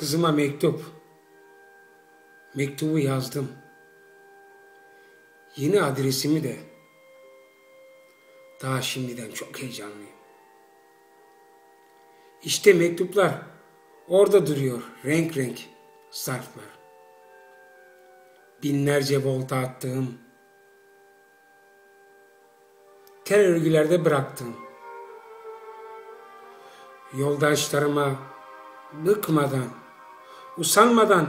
Kızıma mektup. Mektubu yazdım. Yeni adresimi de. Daha şimdiden çok heyecanlıyım. İşte mektuplar orada duruyor renk renk zarflar. Binlerce volta attığım, tel örgülerde bıraktım. Yoldaşlarıma bıkmadan, usanmadan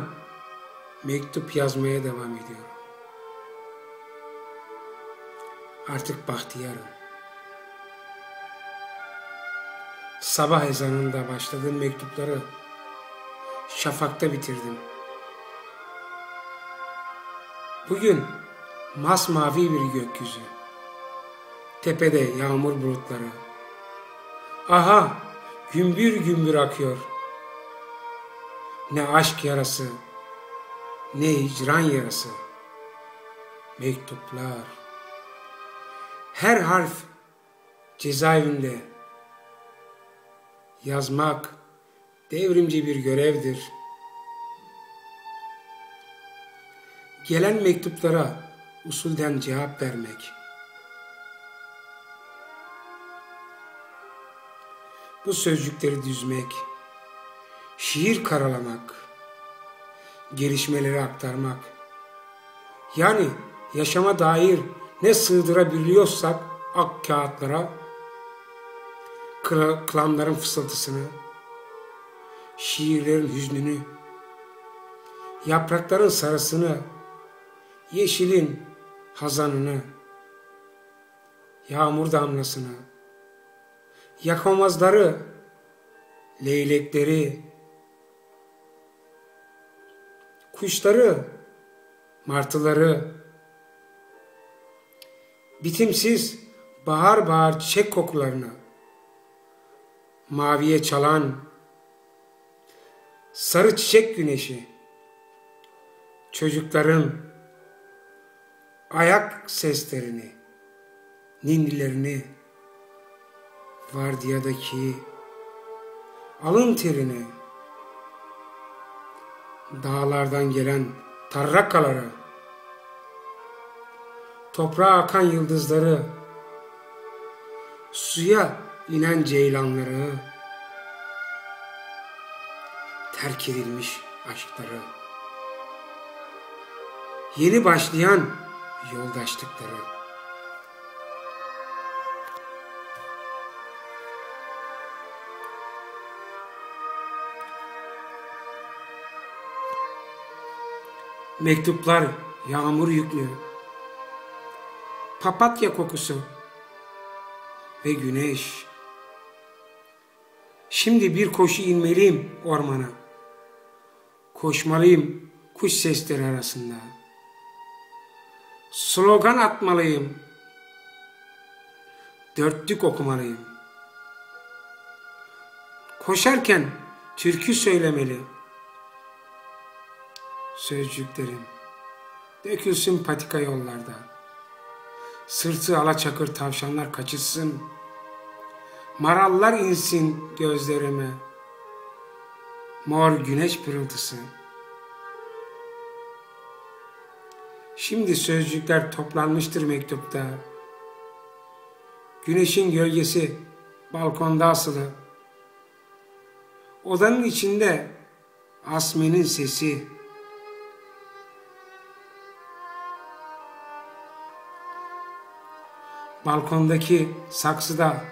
mektup yazmaya devam ediyorum. Artık bahtiyarım. Sabah ezanında başladığım mektupları şafakta bitirdim. Bugün masmavi bir gökyüzü. Tepede yağmur bulutları. Aha gümbür gümbür akıyor. Ne aşk yarası, ne hicran yarası. Mektuplar. Her harf cezaevinde. Yazmak devrimci bir görevdir. Gelen mektuplara usulden cevap vermek. Bu sözcükleri düzmek, şiir karalamak, gelişmeleri aktarmak. Yani yaşama dair ne sığdırabiliyorsak ak kağıtlara, klanların fısıltısını, şiirlerin hüznünü, yaprakların sarısını, yeşilin hazanını, yağmur damlasını, yakamazları, leylekleri, kuşları, martıları, bitimsiz bahar bahar çiçek kokularını, maviye çalan sarı çiçek güneşi, çocukların ayak seslerini, ninnilerini, vardiyadaki alın terini, dağlardan gelen tarrakaları, toprağa akan yıldızları, suya inen ceylanları, terk edilmiş aşkları, yeni başlayan yoldaşlıkları, Mektuplar yağmur yüklü. Papatya kokusu ve güneş. Şimdi bir koşu inmeliyim ormana. Koşmalıyım kuş sesleri arasında. Slogan atmalıyım. Dörtlük okumalıyım. Koşarken türkü söylemeli sözcüklerim dökülsün patika yollarda. Sırtı alaçakır tavşanlar kaçışsın. Marallar insin gözlerime. Mor güneş pırıltısı. Şimdi sözcükler toplanmıştır mektupta. Güneşin gölgesi balkonda asılı. Odanın içinde Asme'nin sesi balkondaki saksıda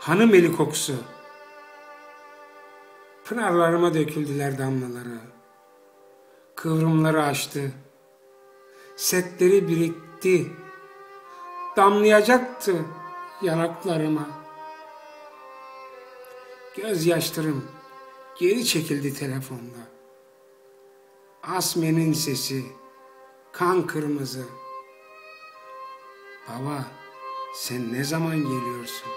hanım eli kokusu. Pınarlarıma döküldüler damlaları. Kıvrımları açtı. Setleri birikti. Damlayacaktı yanaklarıma. Gözyaşlarım geri çekildi telefonda. Asme'nin sesi, kan kırmızı. Baba, sen ne zaman geliyorsun?